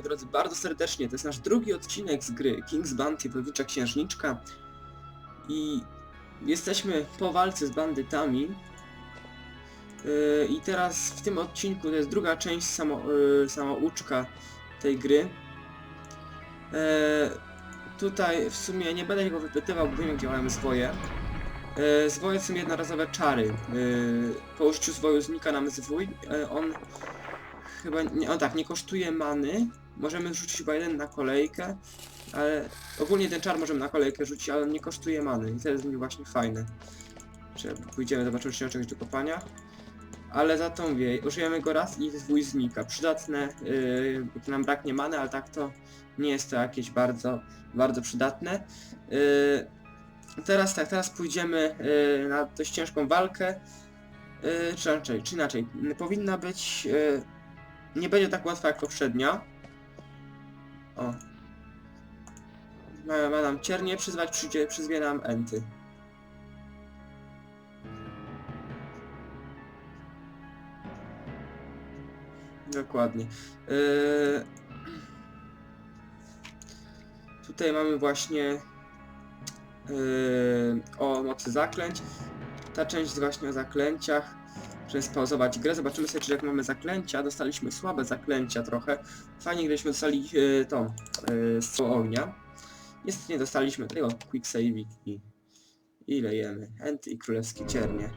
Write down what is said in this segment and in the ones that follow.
moi drodzy, bardzo serdecznie. To jest nasz drugi odcinek z gry King's Bounty Wojownicza Księżniczka. I jesteśmy po walce z bandytami. Yy, I teraz w tym odcinku to jest druga część samo, yy, samouczka tej gry. Yy, tutaj w sumie nie będę go wypytywał, bo wiem jak działają zwoje. Yy, zwoje są jednorazowe czary. Yy, po użyciu zwoju znika nam zwój. Yy, on chyba nie, o tak, nie kosztuje many. Możemy rzucić chyba jeden na kolejkę, ale ogólnie ten czar możemy na kolejkę rzucić, ale on nie kosztuje many i to jest mi właśnie fajne. Czy pójdziemy, zobaczymy czy czegoś do kopania. Ale za to mówię, użyjemy go raz i zwój znika. Przydatne, yy, gdy nam braknie many, ale tak to nie jest to jakieś bardzo, bardzo przydatne. Yy, teraz tak, teraz pójdziemy yy, na dość ciężką walkę. Yy, czy raczej, czy inaczej, powinna być... Yy, nie będzie tak łatwa jak poprzednia. O. Ma, ma nam ciernie przyzwać, przyjdzie, przyzwie nam enty. Dokładnie. Yy... Tutaj mamy właśnie yy... o mocy zaklęć. Ta część jest właśnie o zaklęciach. Żeby spauzować grę, zobaczymy sobie, czy jak mamy zaklęcia. Dostaliśmy słabe zaklęcia trochę. Fajnie, gdybyśmy dostali yy, tą yy, strzał ognia. Niestety nie dostaliśmy tego quick save i ile jemy? Enty i królewskie ciernie.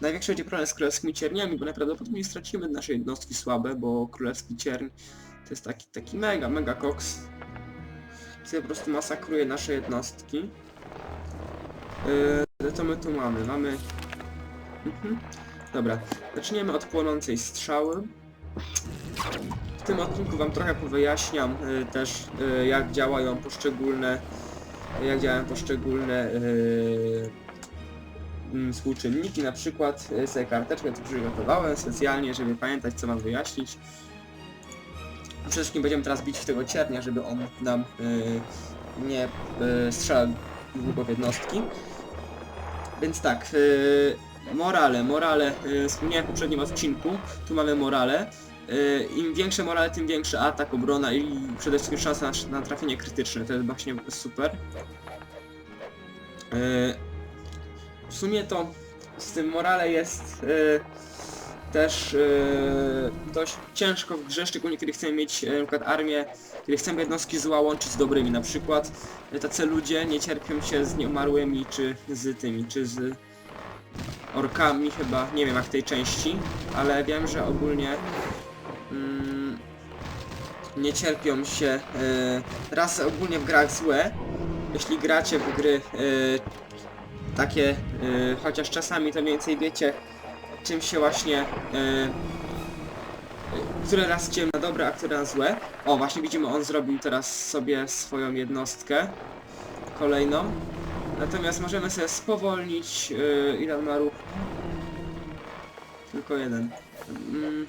Największy będzie problem z królewskimi cierniami, bo najprawdopodobniej stracimy nasze jednostki słabe, bo królewski cierń to jest taki, taki mega, mega koks. Który po prostu masakruje nasze jednostki. Yy, co my tu mamy? Mamy... Mhm. Dobra, zaczniemy od płonącej strzały. W tym odcinku wam trochę powyjaśniam y, też y, jak działają poszczególne jak działają poszczególne y, mm, współczynniki, na przykład y, sobie karteczkę tu przygotowałem specjalnie, żeby pamiętać co mam wyjaśnić. Przede wszystkim będziemy teraz bić w tego ciernia, żeby on nam y, nie y, strzelał długo w jednostki. Więc tak, y, morale, morale, y, wspomniałem w poprzednim odcinku, tu mamy morale. Y, Im większe morale, tym większy atak, obrona i przede wszystkim szansa na, na trafienie krytyczne, to jest właśnie super. Y, W sumie to z tym morale jest y, też y, dość ciężko w grze, szczególnie kiedy chcemy mieć y, na przykład armię, kiedy chcemy jednostki zła łączyć z dobrymi, na przykład y, tacy ludzie nie cierpią się z nieumarłymi, czy z tymi, czy z orkami chyba, nie wiem jak tej części, ale wiem, że ogólnie mm, nie cierpią się y, rasy ogólnie w grach złe. Jeśli gracie w gry y, takie, y, chociaż czasami to mniej więcej wiecie, czym się właśnie, y, które raz cię na dobre, a które na złe. O, właśnie widzimy, on zrobił teraz sobie swoją jednostkę kolejną. Natomiast możemy sobie spowolnić, yy, ile ma ruchu? Tylko jeden. Mhm.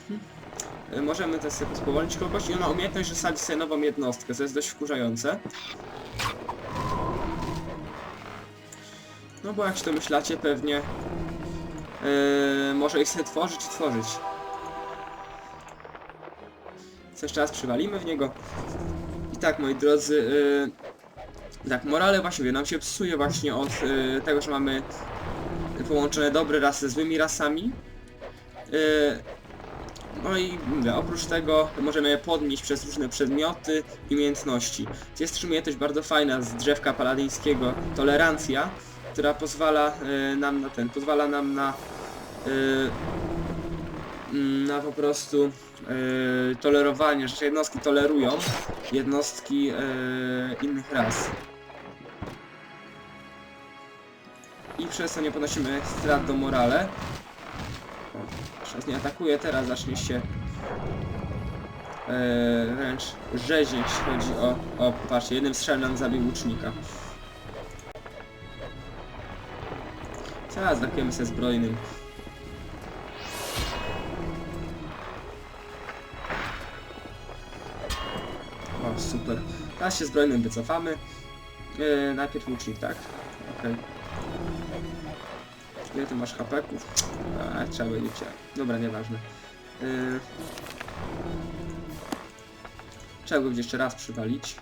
Y, Możemy też sobie spowolnić kogoś i on ma umiejętność, że sadzi sobie nową jednostkę, co jest dość wkurzające. No bo jak się to myślacie, pewnie yy, może ich sobie tworzyć i tworzyć. Co jeszcze raz przywalimy w niego. I tak, moi drodzy, yy, tak, morale właśnie nam się psuje właśnie od yy, tego, że mamy połączone dobre rasy z złymi rasami. Yy, no i mówię, oprócz tego możemy je podnieść przez różne przedmioty i umiejętności. Jest też umiejętność bardzo fajna z drzewka paladyńskiego, tolerancja, która pozwala yy, nam na ten, pozwala nam na yy, mm, na po prostu yy, tolerowanie, że jednostki tolerują jednostki yy, innych ras. Przez to nie ponosimy strat do morale. Teraz nie atakuje, teraz zacznie się yy, wręcz rzezić, jeśli chodzi o... O, patrzcie, jednym strzałem nam zabił łucznika. Teraz atakujemy się zbrojnym. O, super. Teraz się zbrojnym wycofamy. Yy, najpierw łucznik, tak? Okej. Ile ty masz hapeków? A, trzeba będzie cię. Dobra, nieważne. Yy... Trzeba go gdzieś jeszcze raz przywalić.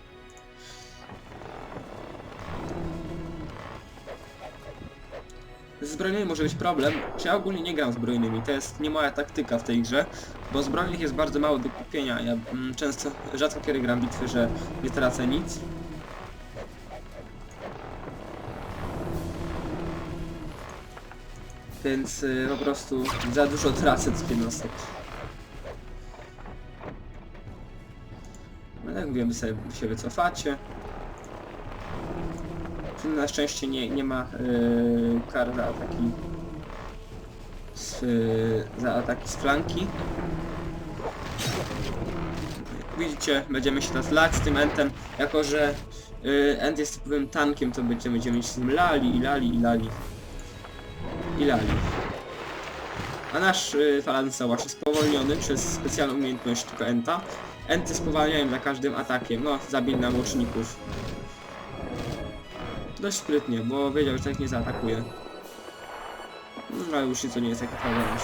Z zbrojnymi może być problem, ja ogólnie nie gram zbrojnymi, to jest nie moja taktyka w tej grze, bo zbrojnych jest bardzo mało do kupienia, ja mm, często, rzadko kiedy gram bitwy, że nie tracę nic. Więc y, po prostu za dużo tracę z jednostek. No jak mówiłem, wy sobie się wycofacie. Na szczęście nie, nie ma yy, kar za ataki z, yy, za ataki z flanki. Widzicie, będziemy się teraz lać z tym entem, jako że yy, end jest typowym tankiem, to będziemy, będziemy się z nim lali i lali i lali. I lali. A nasz yy, falanca właśnie spowolniony przez specjalną umiejętność tylko enta. Enty spowalniają za każdym atakiem, no zabili nam łuczników. Dość sprytnie, bo wiedział, że tak nie zaatakuje. No ale już nic to nie jest taki problem już.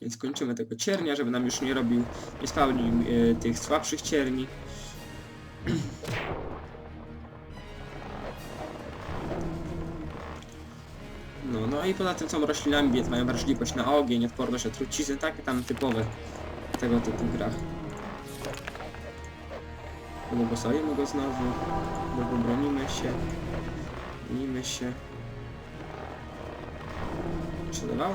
Więc kończymy tego ciernia, żeby nam już nie robił, nie spełnił e, tych słabszych cierni. Poza tym są roślinami, więc mają wrażliwość na ogień, odporność na trucizny, takie tam typowe tego typu grach. Pobłogosławimy go znowu, bo bronimy się, bronimy się. Przedawało?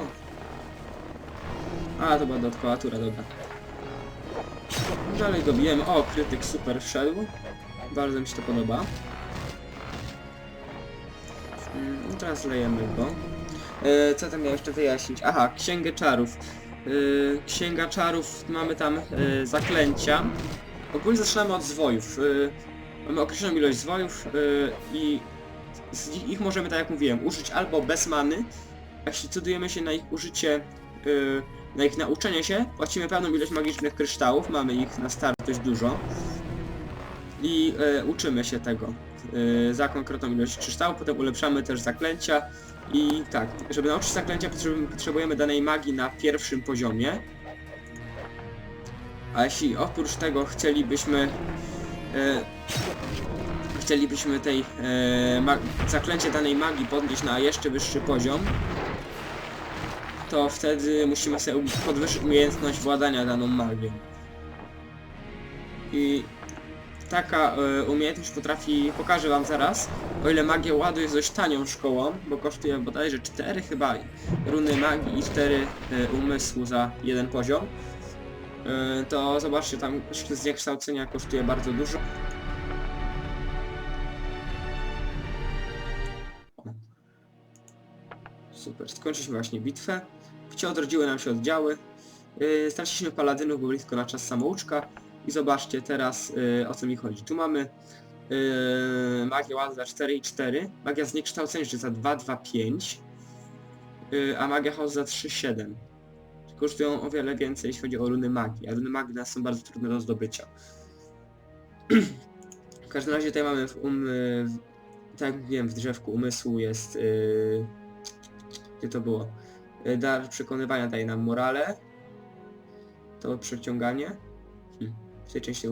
A, to była dodatkowa tura, dobra. Dalej go bijemy. O, krytyk super wszedł. Bardzo mi się to podoba. Mm, teraz lejemy go. E, co tam miał jeszcze wyjaśnić? Aha, księgę czarów. E, księga czarów, mamy tam e, zaklęcia. Ogólnie zaczynamy od zwojów. Mamy określoną ilość zwojów i z ich możemy, tak jak mówiłem, użyć albo bez many. Jeśli decydujemy się na ich użycie, na ich nauczenie się, płacimy pewną ilość magicznych kryształów, mamy ich na start dość dużo. I uczymy się tego za konkretną ilość kryształów, potem ulepszamy też zaklęcia i tak, żeby nauczyć zaklęcia potrzebujemy, danej magii na pierwszym poziomie. A jeśli oprócz tego chcielibyśmy e, chcielibyśmy tej e, zaklęcie danej magii podnieść na jeszcze wyższy poziom, to wtedy musimy sobie podwyższyć umiejętność władania daną magią. I taka e, umiejętność potrafi, pokażę wam zaraz, o ile magia ładu jest dość tanią szkołą, bo kosztuje bodajże 4 chyba runy magii i 4 e, umysłu za jeden poziom, e, to zobaczcie, tam zniekształcenia kosztuje bardzo dużo. Super, skończyliśmy właśnie bitwę. Gdzie odrodziły nam się oddziały. Yy, straciliśmy paladynów, bo blisko na czas samouczka. I zobaczcie teraz yy, o co mi chodzi. Tu mamy yy, magię ładu za 4 i 4, magia zniekształcenia jeszcze za 2, 2, 5, yy, a magia chaos za 3, 7. Kosztują o wiele więcej, jeśli chodzi o runy magii, a runy magii nas są bardzo trudne do zdobycia. w każdym razie tutaj mamy w um, tak jak mówiłem, w drzewku umysłu jest... Yy, gdzie to było? Yy, Dar przekonywania daje nam morale. To przeciąganie. Hmm. W tej części,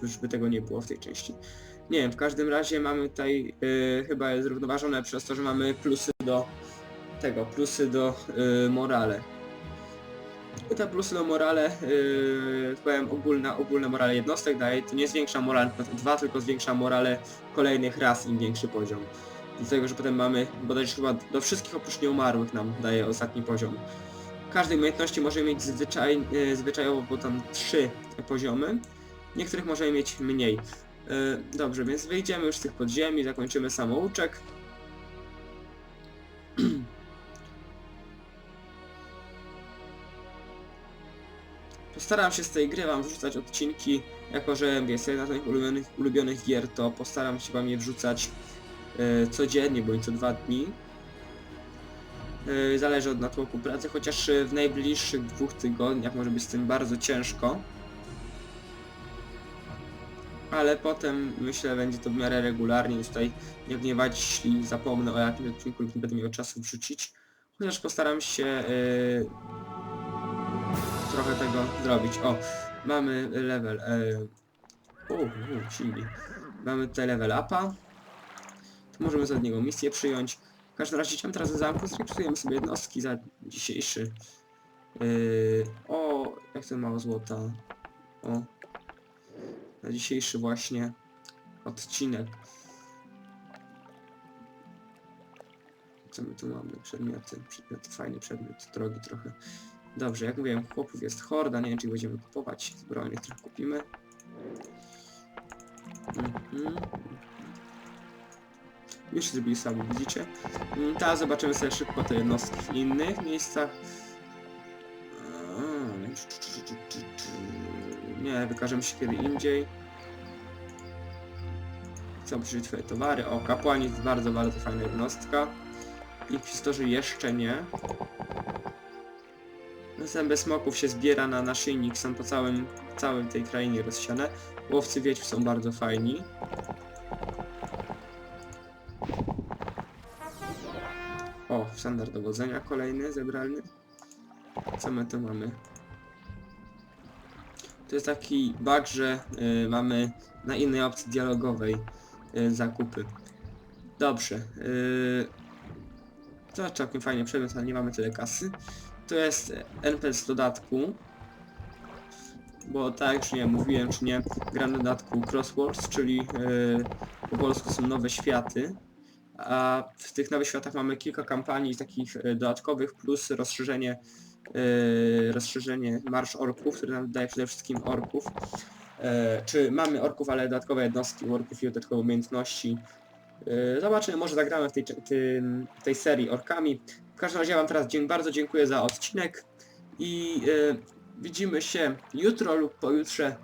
czyżby tego nie było w tej części. Nie wiem, w każdym razie mamy tutaj, yy, chyba zrównoważone przez to, że mamy plusy do tego, plusy do yy, morale. I te plusy do morale, yy, powiem ogólna, ogólne morale jednostek daje, to nie zwiększa morale 2, tylko zwiększa morale kolejnych raz im większy poziom. Dlatego, że potem mamy, bodajże chyba do wszystkich oprócz nieumarłych nam daje ostatni poziom. Każdej umiejętności możemy mieć zwyczaj, yy, zwyczajowo, bo tam trzy poziomy. Niektórych możemy mieć mniej. Yy, dobrze, więc wyjdziemy już z tych podziemi, zakończymy samouczek. Postaram się z tej gry wam wrzucać odcinki, jako że jest jedna z moich ulubionych, ulubionych gier, to postaram się wam je wrzucać e, codziennie, bądź co dwa dni. E, zależy od natłoku pracy, chociaż e, w najbliższych dwóch tygodniach może być z tym bardzo ciężko. Ale potem myślę będzie to w miarę regularnie, już tutaj nie gniewać, jeśli zapomnę o jakimś odcinku lub nie będę miał czasu wrzucić. Chociaż postaram się e, trochę tego zrobić. O, mamy level. U, silni. Mamy tutaj level upa. To możemy za niego misję przyjąć. W każdym razie chciałem teraz w zamku zrekrutujemy sobie jednostki za dzisiejszy. Yy, o, jak to mało złota. O. Na dzisiejszy właśnie odcinek. Co my tu mamy? Przedmioty. Przedmioty, fajny przedmiot, drogi trochę. Dobrze, jak mówiłem, chłopów jest horda, nie wiem czy będziemy kupować. Zbrojnych trochę kupimy. Mhm. Już zrobili sami, widzicie? Mm, Teraz zobaczymy sobie szybko te jednostki w innych miejscach. Nie, wykażemy się kiedy indziej. Chcę przyjrzeć twoje towary. O, kapłani to bardzo, bardzo fajna jednostka. Inkwistorzy jeszcze nie. Zęby smoków się zbiera na naszyjnik, są po całym, całym tej krainie rozsiane. Łowcy wiedźm są bardzo fajni. O, standard dowodzenia kolejny, zebralny. Co my tu mamy? To jest taki bug, że y, mamy na innej opcji dialogowej y, zakupy. Dobrze. Y, to całkiem fajnie przedmiot, ale nie mamy tyle kasy. To jest NPC z dodatku. Bo tak jak już nie mówiłem, czy nie, gram na dodatku Crosswords, czyli y, po polsku są nowe światy. A w tych nowych światach mamy kilka kampanii takich y, dodatkowych, plus rozszerzenie rozszerzenie Marsz Orków, który nam daje przede wszystkim orków. E, czy mamy orków, ale dodatkowe jednostki orków i dodatkowe umiejętności. E, zobaczymy, może zagramy w tej, tej serii orkami. W każdym razie ja wam teraz dzie bardzo dziękuję za odcinek i e, widzimy się jutro lub pojutrze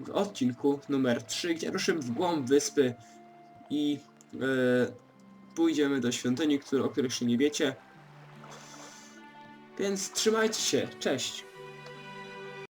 w odcinku numer 3, gdzie ruszymy w głąb wyspy i e, pójdziemy do świątyni, o których jeszcze nie wiecie. Więc trzymajcie się, cześć!